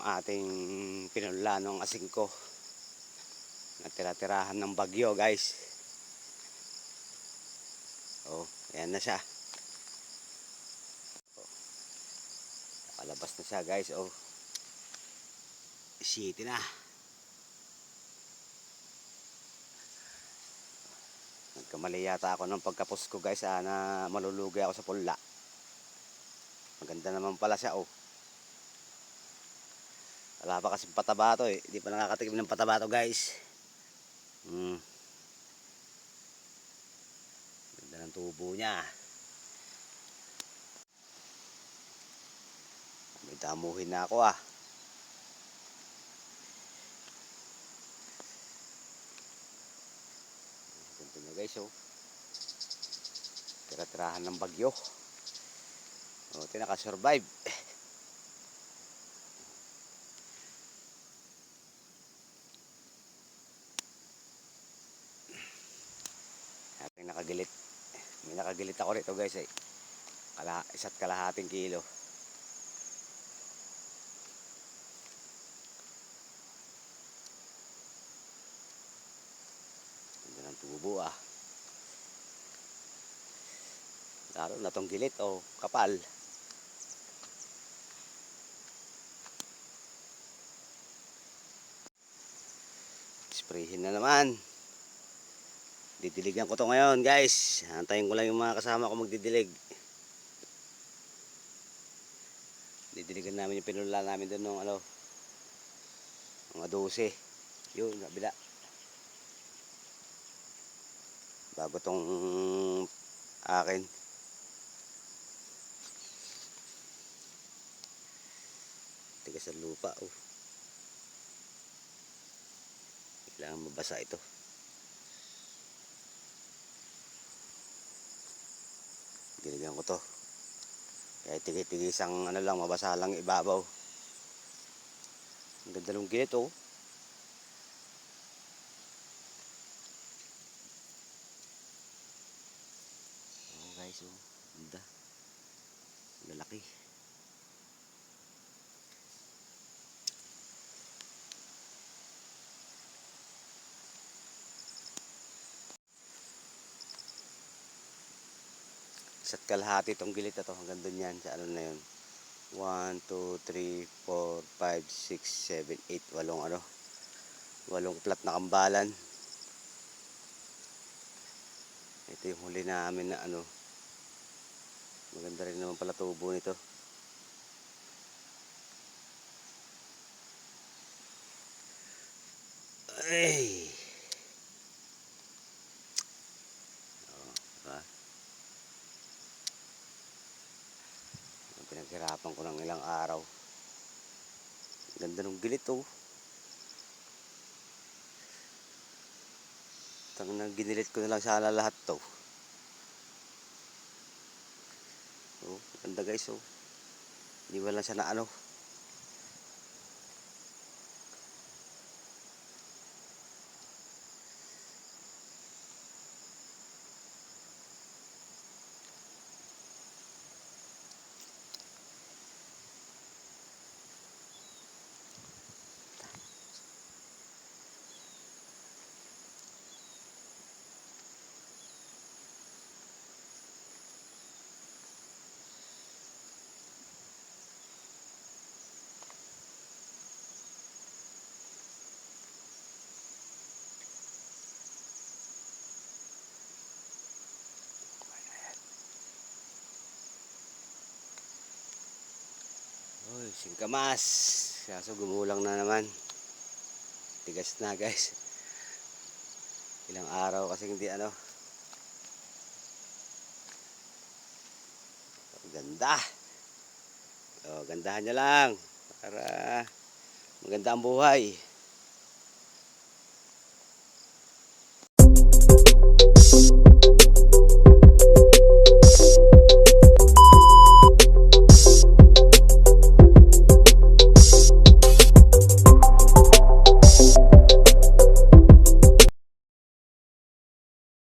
ating pinulanong asing ko. Natira-tirahan ng bagyo guys. Oh, ayan na siya. Oh. Na siya guys. Oh. City na. Nagkamali yata ako ng pagkapos ko guys ah, na malulugi ako sa pula. Maganda naman pala siya oh. Wala pa kasi pataba eh. Hindi pa nakakatikim ng pataba to guys. Hmm. Ganda ng tubo niya. May damuhin na ako ah. Ganito na guys oh. Tira-tirahan ng bagyo. O, tinaka-survive. Nakagilit. May nakagilit ako rito guys eh. Kala, isa't kalahating kilo. Ganda ng tubo ah. Lalo na tong gilit o kapal. Sprayhin na naman. Didiligan ko to ngayon guys. Antayin ko lang yung mga kasama ko magdidilig. Didiligan namin yung pinula namin doon ng ano. Mga 12. Yun, kabila. Bago tong akin. Tigas sa lupa oh. Kailangan mabasa ito. Diligan ko to. Kaya tigit-tigis ang ano lang, mabasa lang ibabaw. Ang ganda ng gilid oh. Oh guys oh, ganda. Lalaki. Isa't kalahati itong gilid na to. Hanggang doon yan. Sa ano na yun. 1, 2, 3, 4, 5, 6, 7, 8. Walong ano. Walong plat na kambalan. Ito yung huli namin na ano. Maganda rin naman pala tubo nito. Ay! Oh, diba? Pinaghirapan ko ng ilang araw. Ganda ng gilit oh. Tang nang ginilit ko na lang sana lahat to. Oh, ganda guys oh. Hindi wala siya na ano. Uy, singkamas. Kaso gumulang na naman. Tigas na guys. Ilang araw kasi hindi ano. Ganda. O, gandahan niya lang. Para maganda ang buhay.